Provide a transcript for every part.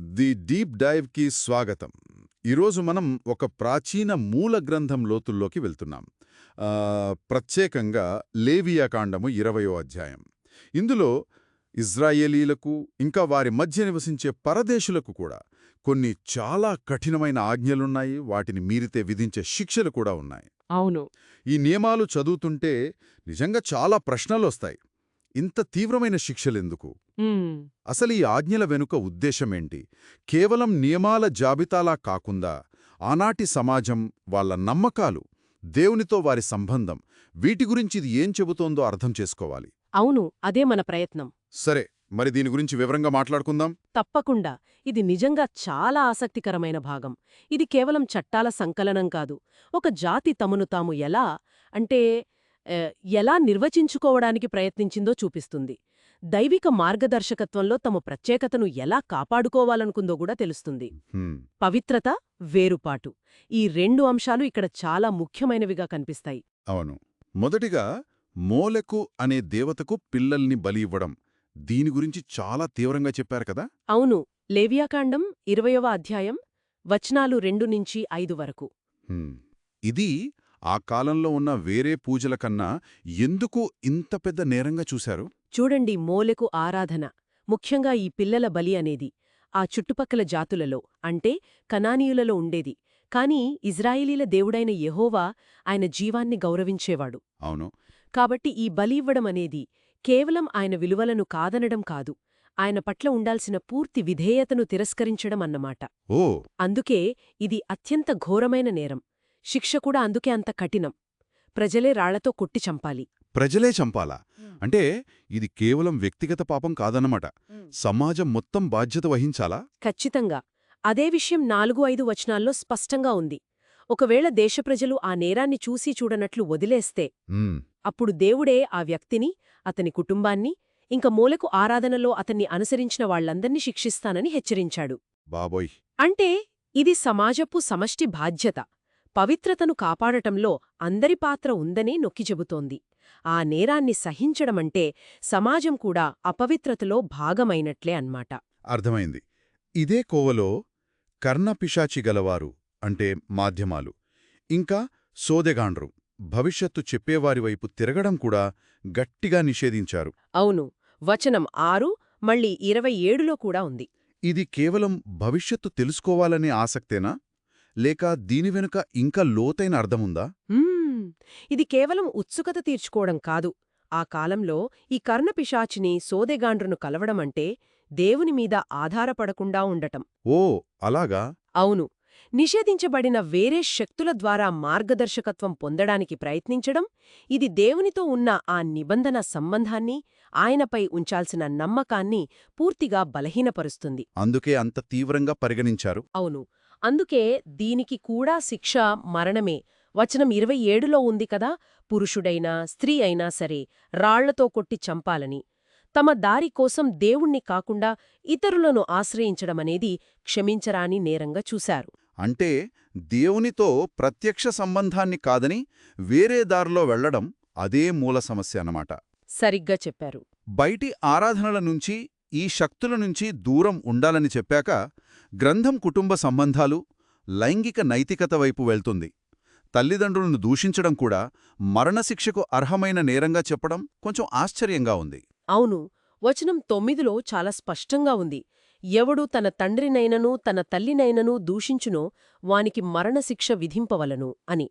The deep డైవ్కి స్వాగతం. ఈరోజు మనం ఒక ప్రాచీన మూల గ్రంథం లోతుల్లోకి వెళ్తున్నాం. ప్రత్యేకంగా లేవియాకాండము ఇరవయో అధ్యాయం. ఇందులో ఇజ్రాయేలీలకు ఇంకా వారి మధ్య నివసించే పరదేశులకు కూడా కొన్ని చాలా కఠినమైన ఆజ్ఞలున్నాయి. వాటిని మీరితే విధించే శిక్షలు కూడా ఉన్నాయి. అవును. ఈ నియమాలు చదువుతుంటే నిజంగా చాలా ప్రశ్నలొస్తాయి ఇంత తీవ్రమైన శిక్షలెందుకు? అసలు ఈ ఆజ్ఞల వెనుక ఉద్దేశమేంటి? కేవలం నియమాల జాబితాలా కాకుండా ఆనాటి సమాజం వాళ్ళ నమ్మకాలు దేవునితో వారి సంబంధం వీటి గురించి ఇది ఏం చెబుతోందో అర్థం చేసుకోవాలి. అవును అదే మన ప్రయత్నం. సరే మరి దీని గురించి వివరంగా మాట్లాడుకుందాం. తప్పకుండా. ఇది నిజంగా చాలా ఆసక్తికరమైన భాగం. ఇది కేవలం చట్టాల సంకలనం కాదు. ఒక జాతి తమను తాము ఎలా అంటే ఎలా నిర్వచించుకోవడానికి ప్రయత్నించిందో చూపిస్తుంది. దైవిక మార్గదర్శకత్వంలో తమ ప్రత్యేకతను ఎలా కాపాడుకోవాలనుకుందో కూడా తెలుస్తుంది. పవిత్రత వేరుపాటు ఈ రెండు అంశాలు ఇక్కడ చాలా ముఖ్యమైనవిగా కనిపిస్తాయి. అవును. మొదటిగా మోలెకు అనే దేవతకు పిల్లల్ని బలి ఇవ్వడం. దీని గురించి చాలా తీవ్రంగా చెప్పారు కదా? అవును. లేవియాకాండం ఇరవయవ అధ్యాయం వచనాలు రెండు నుంచి ఐదు వరకు. ఇది ఆ కాలంలో ఉన్న వేరే పూజల కన్నా ఎందుకు ఇంత పెద్ద నేరంగా చూశారు? చూడండి మోలెకు ఆరాధన ముఖ్యంగా ఈ పిల్లల బలి అనేది. ఆ చుట్టుపక్కల జాతులలో అంటే కనానీయులలో ఉండేది. కాని ఇజ్రాయిలీల దేవుడైన యెహోవా ఆయన జీవాన్ని గౌరవించేవాడు. అవును. కాబట్టి ఈ బలి ఇవ్వడం అనేది కేవలం ఆయన విలువలను కాదనడం కాదు. ఆయన పట్ల ఉండాల్సిన పూర్తి విధేయతను తిరస్కరించడం అన్నమాట. ఓ! అందుకే ఇది అత్యంత ఘోరమైన నేరం. శిక్ష కూడా అందుకే అంత కఠినం. ప్రజలే రాళ్ళతో కొట్టి చంపాలి. ప్రజలే చంపాలా? అంటే ఇది కేవలం వ్యక్తిగత పాపం కాదన్నమాట. సమాజం మొత్తం బాధ్యత వహించాలా? ఖచ్చితంగా. అదే విషయం నాలుగు ఐదు వచనాల్లో స్పష్టంగా ఉంది. ఒకవేళ దేశప్రజలు ఆ నేరాన్ని చూసి చూడనట్లు వదిలేస్తే అప్పుడు దేవుడే ఆ వ్యక్తిని అతని కుటుంబాన్ని ఇంక మూలకు ఆరాధనలో అతన్ని అనుసరించిన వాళ్ళందర్నీ శిక్షిస్తానని హెచ్చరించాడు. బాబోయ్. అంటే ఇది సమాజపు సమష్టి బాధ్యత. పవిత్రతను కాపాడటంలో అందరి పాత్ర ఉందనే నొక్కి చెబుతోంది. ఆ నేరాన్ని సహించడమంటే సమాజం కూడా అపవిత్రతలో భాగమైనట్లే అన్మాట అర్థమైంది. ఇదే కోవలో కర్ణపిశాచి గలవారు అంటే మాధ్యమాలు. ఇంకా సోదెగాండ్రు భవిష్యత్తు చెప్పేవారి వైపు తిరగడం కూడా గట్టిగా నిషేధించారు. అవును. వచనం ఆరు మళ్ళీ ఇరవై ఏడులో కూడా ఉంది. ఇది కేవలం భవిష్యత్తు తెలుసుకోవాలనే ఆసక్తేనా? లేక దీని వెనుక ఇంకా లోతైన అర్థముందా. ఇది కేవలం ఉత్సుకత తీర్చుకోవడం కాదు. ఆ కాలంలో ఈ కర్ణపిశాచిని సోదెగాండ్రును కలవడమంటే దేవుని మీద ఆధారపడకుండా ఉండటం. ఓ అలాగా? అవును. నిషేధించబడిన వేరే శక్తుల ద్వారా మార్గదర్శకత్వం పొందడానికి ప్రయత్నించడం ఇది దేవునితో ఉన్న ఆ నిబంధన సంబంధాన్ని ఆయనపై ఉంచాల్సిన నమ్మకాన్ని పూర్తిగా బలహీనపరుస్తుంది. అందుకే అంత తీవ్రంగా పరిగణించారు. అవును. అందుకే దీనికి కూడా శిక్ష మరణమే. వచనం ఇరవై ఏడులో ఉంది కదా పురుషుడైనా స్త్రీ అయినా సరే రాళ్ళతో కొట్టి చంపాలని. తమ దారి కోసం దేవుణ్ణి కాకుండా ఇతరులను ఆశ్రయించడమనేది క్షమించరాని నేరంగా చూశారు. అంటే దేవునితో ప్రత్యక్ష సంబంధాన్ని కాదని వేరే దారిలో వెళ్ళడం అదే మూల సమస్య అన్నమాట. సరిగ్గా చెప్పారు. బయటి ఆరాధనల నుంచి ఈ శక్తుల నుంచి దూరం ఉండాలని చెప్పాక గ్రంథం కుటుంబ సంబంధాలు లైంగిక నైతికత వైపు వెళ్తుంది. తల్లిదండ్రులను దూషించడం కూడా మరణశిక్షకు అర్హమైన నేరంగా చెప్పడం కొంచెం ఆశ్చర్యంగా ఉంది. అవును వచనం తొమ్మిదిలో చాలా స్పష్టంగా ఉంది. ఎవడు తన తండ్రినైనను తన తల్లినైనను దూషించునో వానికి మరణశిక్ష విధింపవలను అని.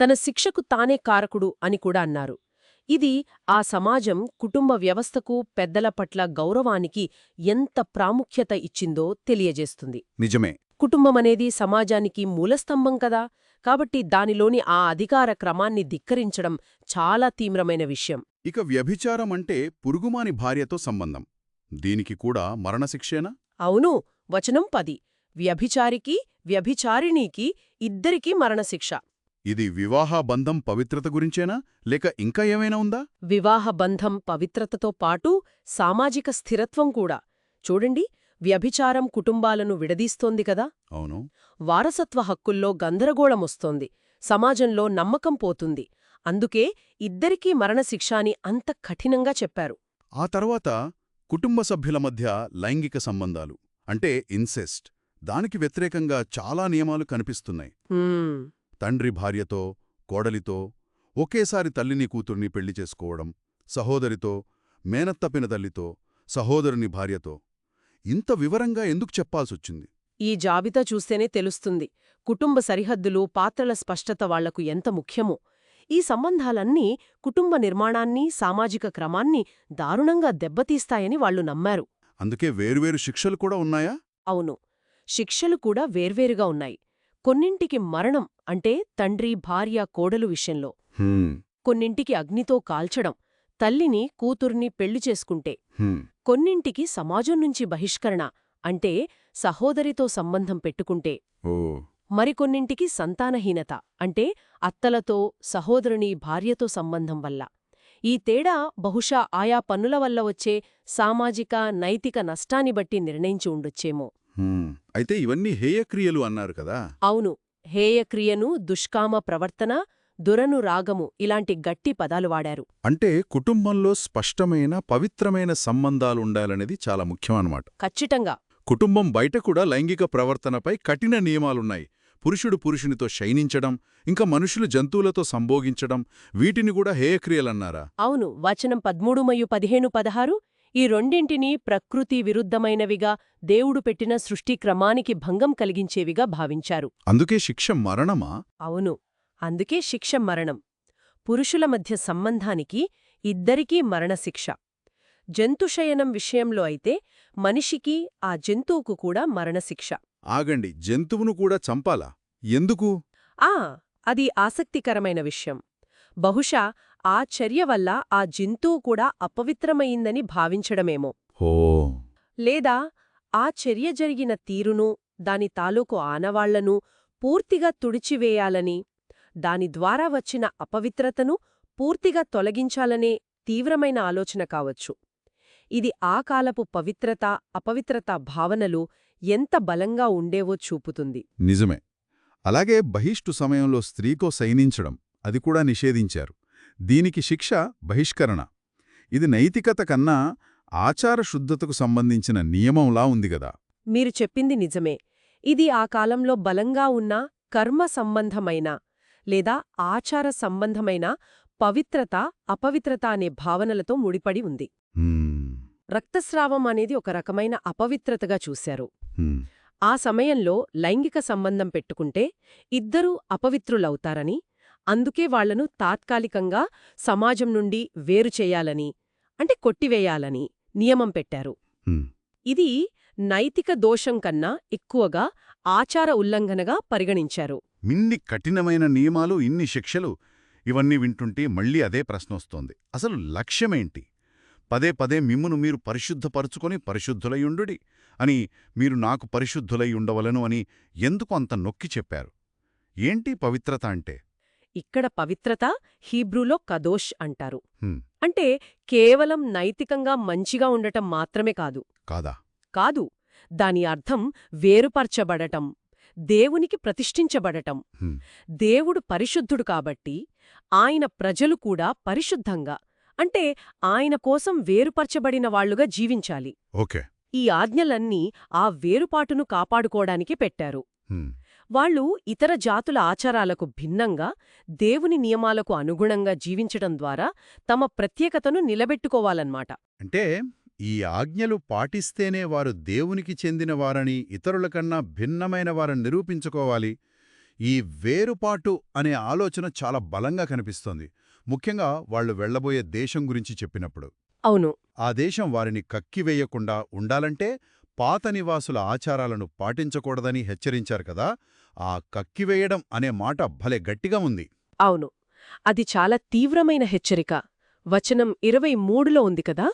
తన శిక్షకు తానే కారకుడు అని కూడా అన్నారు. ఇది ఆ సమాజం కుటుంబ వ్యవస్థకు పెద్దల పట్ల గౌరవానికి ఎంత ప్రాముఖ్యత ఇచ్చిందో తెలియజేస్తుంది. నిజమే. కుటుంబమనేది సమాజానికి మూలస్తంభం కదా. కాబట్టి దానిలోని ఆ అధికార క్రమాన్ని ధిక్కరించడం చాలా తీవ్రమైన విషయం. ఇక వ్యభిచారం అంటే పురుగుమాని భార్యతో సంబంధం. దీనికి కూడా మరణశిక్షేనా? అవును వచనం పది. వ్యభిచారికి వ్యభిచారిణీకి ఇద్దరికీ మరణశిక్ష. ఇది వివాహ బంధం పవిత్రత గురించేనా? లేక ఇంకా ఏమైనా ఉందా? వివాహ బంధం పవిత్రతతో పాటు సామాజిక స్థిరత్వం కూడా. చూడండి వ్యభిచారం కుటుంబాలను విడదీస్తోంది కదా? అవును. వారసత్వ హక్కుల్లో గందరగోళమొస్తోంది సమాజంలో నమ్మకం పోతుంది. అందుకే ఇద్దరికీ మరణశిక్ష అని అంత కఠినంగా చెప్పారు. ఆ తర్వాత కుటుంబ సభ్యుల మధ్య లైంగిక సంబంధాలు అంటే ఇన్సెస్ట్ దానికి వ్యతిరేకంగా చాలా నియమాలు కనిపిస్తున్నాయి. తండ్రి భార్యతో కోడలితో ఒకేసారి తల్లిని కూతుర్ని పెళ్ళి చేసుకోవడం సహోదరితో మేనత్త పినతల్లితో సహోదరుని భార్యతో. ఇంత వివరంగా ఎందుకు చెప్పాల్సొచ్చింది? ఈ జాబితా చూస్తేనే తెలుస్తుంది. కుటుంబ సరిహద్దులు పాత్రల స్పష్టత వాళ్ళకు ఎంత ముఖ్యమో. ఈ సంబంధాలన్నీ కుటుంబ నిర్మాణాన్ని సామాజిక క్రమాన్ని దారుణంగా దెబ్బతీస్తాయని వాళ్ళు నమ్మారు. అందుకే వేరువేరు శిక్షలు కూడా ఉన్నాయా? అవును. శిక్షలు కూడా వేర్వేరుగా ఉన్నాయి. కొన్నింటికి మరణం అంటే తండ్రి భార్య కోడలు విషయంలో. కొన్నింటికి అగ్నితో కాల్చడం తల్లిని కూతుర్ని పెళ్ళి చేసుకుంటే. కొన్నింటికి సమాజం నుంచి బహిష్కరణ అంటే సహోదరితో సంబంధం పెట్టుకుంటే. మరికొన్నింటికి సంతానహీనత అంటే అత్తలతో సహోదరుని భార్యతో సంబంధం వల్ల. ఈ తేడా బహుశా ఆయా పన్నుల వల్ల వచ్చే సామాజిక నైతిక నష్టాన్ని బట్టి నిర్ణయించి ఉండొచ్చేమో. అయితే ఇవన్నీ హేయక్రియలు అన్నారు కదా? అవును. హేయక్రియను దుష్కామ ప్రవర్తన దురను రాగము ఇలాంటి గట్టి పదాలు వాడారు. అంటే కుటుంబంలో స్పష్టమైన పవిత్రమైన సంబంధాలుండాలనేది చాలా ముఖ్యమన్నమాట. ఖచ్చితంగా. కుటుంబం బయట కూడా లైంగిక ప్రవర్తనపై కఠిన నియమాలున్నాయి. పురుషుడు పురుషునితో శయనించడం ఇంకా మనుషులు జంతువులతో సంభోగించడం వీటిని కూడా హేయక్రియలన్నారా? అవును. వచనం పద్మూడు మరియు పదిహేను పదహారు ఈ రెండింటినీ ప్రకృతి విరుద్ధమైనవిగా దేవుడు పెట్టిన సృష్టి క్రమానికి భంగం కలిగించేవిగా భావించారు. అందుకే శిక్ష మరణమా? అవును. అందుకే శిక్ష మరణం. పురుషుల మధ్య సంబంధానికి ఇద్దరికీ మరణశిక్ష. జంతుశయనం విషయంలో అయితే మనిషికి ఆ జంతువుకు కూడా మరణశిక్ష. ఆగండి. జంతువును కూడా చంపాలా? ఎందుకు? ఆ! అది ఆసక్తికరమైన విషయం. బహుశా ఆ చర్య వల్ల ఆ జంతువు కూడా అపవిత్రమైందని భావించడమేమో. హో లేదా ఆ చర్య జరిగిన తీరును దాని తాలూకు ఆనవాళ్ళను పూర్తిగా తుడిచివేయాలని దాని ద్వారా వచ్చిన అపవిత్రతను పూర్తిగా తొలగించాలనే తీవ్రమైన ఆలోచన కావచ్చు. ఇది ఆ కాలపు పవిత్రత అపవిత్రత భావనలు ఎంత బలంగా ఉండేవో చూపుతుంది. నిజమే. అలాగే బహిష్టు సమయంలో స్త్రీకో శయనించడం అది కూడా నిషేధించారు. దీనికి శిక్ష బహిష్కరణ. ఇది నైతికత కన్నా ఆచార శుద్ధతకు సంబంధించిన నియమంలా ఉంది గదా. మీరు చెప్పింది నిజమే. ఇది ఆ కాలంలో బలంగా ఉన్న కర్మ సంబంధమైన లేదా ఆచార సంబంధమైన పవిత్రత అపవిత్రత అనే భావనలతో ముడిపడి ఉంది. రక్తస్రావం అనేది ఒక రకమైన అపవిత్రతగా చూశారు. ఆ సమయంలో లైంగిక సంబంధం పెట్టుకుంటే ఇద్దరూ అపవిత్రులవుతారని అందుకే వాళ్ళను తాత్కాలికంగా సమాజం నుండి వేరు చేయాలని అంటే కొట్టివేయాలని నియమం పెట్టారు. ఇది నైతిక దోషం కన్నా ఎక్కువగా ఆచార ఉల్లంఘనగా పరిగణించారు. ఇన్ని కఠినమైన నియమాలు ఇన్ని శిక్షలు ఇవన్నీ వింటుంటే మళ్ళీ అదే ప్రశ్న వస్తోంది. అసలు లక్ష్యమేంటి? పదే పదే మిమ్మును మీరు పరిశుద్ధపరుచుకొని పరిశుద్ధులయుండుడి అని మీరు నాకు పరిశుద్ధులై ఉండవలను అని ఎందుకు అంత నొక్కి చెప్పారు? ఏంటి పవిత్రత అంటే? ఇక్కడ పవిత్రత హీబ్రూలో కదోష్ అంటారు. అంటే కేవలం నైతికంగా మంచిగా ఉండటం మాత్రమే కాదు. కాదా? కాదు. దాని అర్థం వేరుపర్చబడటం దేవునికి ప్రతిష్ఠించబడటం. దేవుడు పరిశుద్ధుడు కాబట్టి ఆయన ప్రజలు కూడా పరిశుద్ధంగా అంటే ఆయన కోసం వేరుపర్చబడిన వాళ్ళుగా జీవించాలి. ఓకే. ఈ ఆజ్ఞలన్నీ ఆ వేరుపాటును కాపాడుకోవడానికే పెట్టారు. వాళ్ళు ఇతర జాతుల ఆచారాలకు భిన్నంగా దేవుని నియమాలకు అనుగుణంగా జీవించటం ద్వారా తమ ప్రత్యేకతను నిలబెట్టుకోవాలన్నమాట. అంటే ఈ ఆజ్ఞలు పాటిస్తేనే వారు దేవునికి చెందినవారని ఇతరులకన్నా భిన్నమైన వారని నిరూపించుకోవాలి. ఈ వేరుపాటు అనే ఆలోచన చాలా బలంగా కనిపిస్తోంది. ముఖ్యంగా వాళ్ళు వెళ్ళబోయే దేశం గురించి చెప్పినప్పుడు. అవును. ఆ దేశం వారిని కక్కివేయకుండా ఉండాలంటే పాత నివాసుల ఆచారాలను పాటించకూడదని హెచ్చరించారు కదా. ఆ కక్కివేయడం అనే మాట భలే గట్టిగా ఉంది. అవును. అది చాలా తీవ్రమైన హెచ్చరిక. వచనం ఇరవై మూడులో ఉంది కదా?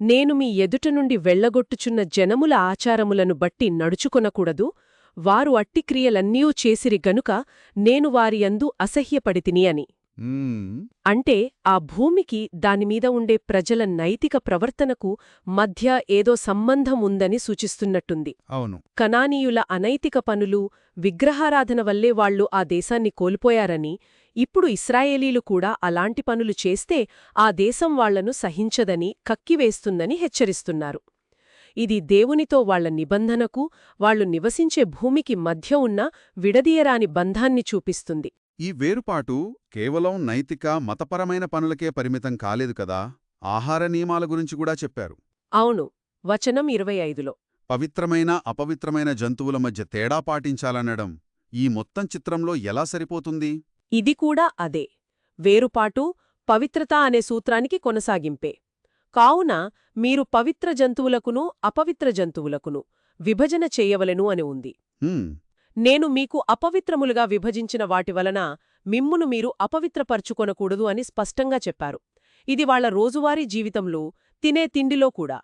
నేను మీ ఎదుట నుండి వెళ్ళగొట్టుచున్న జనముల ఆచారములను బట్టి నడుచుకొనకూడదు. వారు అట్టిక్రియలన్నీ చేసిరి గనుక నేను వారియందు అసహ్యపడితిని అని. అంటే ఆ భూమికి దానిమీద ఉండే ప్రజల నైతిక ప్రవర్తనకు మధ్య ఏదో సంబంధం ఉందని సూచిస్తున్నట్టుంది. అవును. కనానీయుల అనైతిక పనులు విగ్రహారాధన వల్లే వాళ్ళు ఆ దేశాన్ని కోల్పోయారని ఇప్పుడు ఇస్రాయేలీలు కూడా అలాంటి పనులు చేస్తే ఆ దేశం వాళ్ళను సహించదని కక్కివేస్తుందని హెచ్చరిస్తున్నారు. ఇది దేవునితో వాళ్ళ నిబంధనకు వాళ్ళు నివసించే భూమికి మధ్య ఉన్న విడదీయరాని బంధాన్ని చూపిస్తుంది. ఈ వేరుపాటు కేవలం నైతిక మతపరమైన పనులకే పరిమితం కాలేదు కదా? ఆహార నియమాల గురించి కూడా చెప్పారు. అవును. వచనం ఇరవై ఐదులో. పవిత్రమైన అపవిత్రమైన జంతువుల మధ్య తేడా పాటించాలనడం ఈ మొత్తం చిత్రంలో ఎలా సరిపోతుంది? ఇది కూడా అదే. వేరుపాటు పవిత్రత అనే సూత్రానికి కొనసాగింపే. కావున మీరు పవిత్ర జంతువులకును అపవిత్ర జంతువులకును విభజన చేయవలెను అని ఉంది. నేను మీకు అపవిత్రములుగా విభజించిన వాటి వలన మిమ్మును మీరు అపవిత్రపరుచుకొనకూడదు అని స్పష్టంగా చెప్పారు. ఇది వాళ్ళ రోజువారీ జీవితంలో తినే తిండిలో కూడా.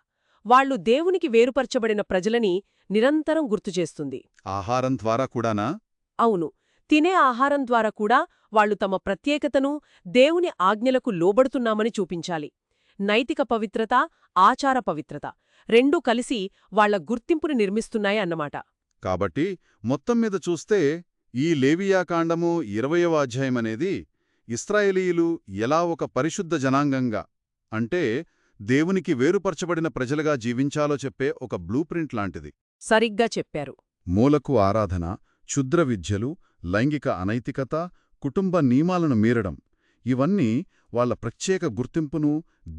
వాళ్ళు దేవునికి వేరుపరచబడిన ప్రజలని నిరంతరం గుర్తుచేస్తుంది ఆహారం ద్వారా కూడానా? అవును. తినే ఆహారం ద్వారా కూడా వాళ్ళు తమ ప్రత్యేకతను దేవుని ఆజ్ఞలకు లోబడుతున్నామని చూపించాలి. నైతిక పవిత్రత ఆచార పవిత్రత. రెండూ కలిసి వాళ్ళ గుర్తింపుని నిర్మిస్తున్నాయి అన్నమాట. కాబట్టి మొత్తం మీద చూస్తే ఈ లేవియాకాండము ఇరవయవ అధ్యాయమనేది ఇస్రాయేలీయులు ఎలా ఒక పరిశుద్ధ జనాంగంగా అంటే దేవునికి వేరుపరచబడిన ప్రజలుగా జీవించాలో చెప్పే ఒక బ్లూప్రింట్ లాంటిది. సరిగ్గా చెప్పారు. మూలకు ఆరాధన క్షుద్ర విద్యలు లైంగిక అనైతికత కుటుంబ నియమాలను మీరడం ఇవన్నీ వాళ్ళ ప్రత్యేక గుర్తింపును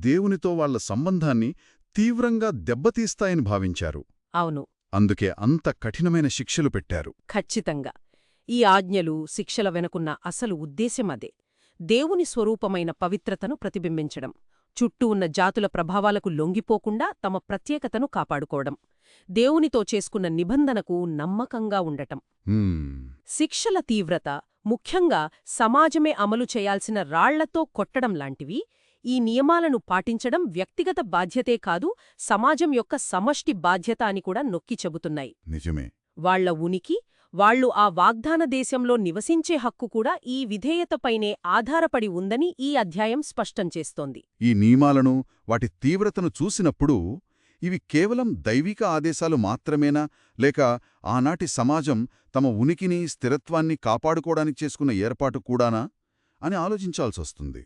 దేవునితో వాళ్ళ సంబంధాన్ని తీవ్రంగా దెబ్బతీస్తాయని భావించారు. అవును. అందుకే అంత కఠినమైన శిక్షలు పెట్టారు. ఖచ్చితంగా. ఈ ఆజ్ఞలు శిక్షల వెనుకున్న అసలు ఉద్దేశ్యం అదే. దేవుని స్వరూపమైన పవిత్రతను ప్రతిబింబించడం. చుట్టూ ఉన్న జాతుల ప్రభావాలకు లొంగిపోకుండా తమ ప్రత్యేకతను కాపాడుకోవడం. దేవునితో చేసుకున్న నిబంధనకు నమ్మకంగా ఉండటం. శిక్షల తీవ్రత ముఖ్యంగా సమాజమే అమలు చేయాల్సిన రాళ్ళతో కొట్టడం లాంటివి ఈ నియమాలను పాటించడం వ్యక్తిగత బాధ్యతే కాదు సమాజం యొక్క సమష్టి బాధ్యత అని కూడా నొక్కి చెబుతున్నాయి. నిజమే. వాళ్ళ ఉనికి వాళ్ళు ఆ వాగ్దాన దేశంలో నివసించే హక్కు కూడా ఈ విధేయతపైనే ఆధారపడి ఉందని ఈ అధ్యాయం స్పష్టం చేస్తోంది. ఈ నియమాలను వాటి తీవ్రతను చూసినప్పుడు ఇవి కేవలం దైవిక ఆదేశాలు మాత్రమేనా? లేక ఆనాటి సమాజం తమ ఉనికిని స్థిరత్వాన్ని కాపాడుకోవడానికి చేసుకున్న ఏర్పాటు కూడానా? అని ఆలోచించాల్సొస్తుంది.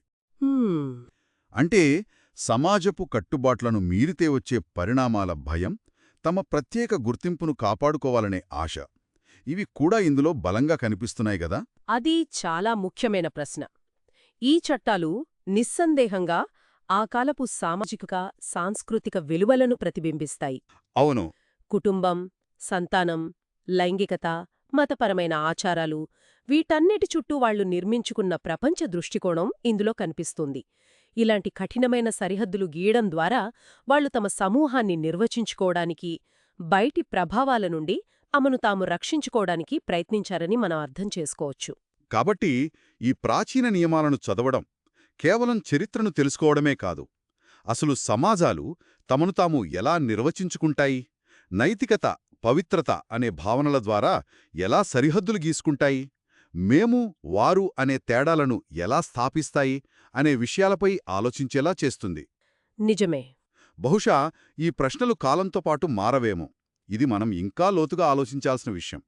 అంటే సమాజపు కట్టుబాట్లను మీరితే వచ్చే పరిణామాల భయం తమ ప్రత్యేక గుర్తింపును కాపాడుకోవాలనే ఆశ. ఇవి కూడా ఇందులో బలంగా కనిపిస్తున్నాయి గదా? అది చాలా ముఖ్యమైన ప్రశ్న. ఈ చట్టాలు నిస్సందేహంగా ఆ కాలపు సామాజిక సాంస్కృతిక విలువలను ప్రతిబింబిస్తాయి. అవును. కుటుంబం సంతానం లైంగికత మతపరమైన ఆచారాలు వీటన్నిటి చుట్టూ వాళ్ళు నిర్మించుకున్న ప్రపంచ దృష్టికోణం ఇందులో కనిపిస్తుంది. ఇలాంటి కఠినమైన సరిహద్దులు గీయడం ద్వారా వాళ్ళు తమ సమూహాన్ని నిర్వచించుకోవడానికి బయటి ప్రభావాల నుండి తమను తాము రక్షించుకోవడానికి ప్రయత్నించారని మనం అర్థం చేసుకోవచ్చు. కాబట్టి ఈ ప్రాచీన నియమాలను చదవడం కేవలం చరిత్రను తెలుసుకోవడమే కాదు అసలు సమాజాలు తమను తాము ఎలా నిర్వచించుకుంటాయి నైతికత పవిత్రత అనే భావనల ద్వారా ఎలా సరిహద్దులు గీసుకుంటాయి? మేము వారు అనే తేడాలను ఎలా స్థాపిస్తాయి అనే విషయాలపై ఆలోచించేలా చేస్తుంది. నిజమే. బహుశా ఈ ప్రశ్నలు కాలంతో పాటు మారవేమో. ఇది మనం ఇంకా లోతుగా ఆలోచించాల్సిన విషయం.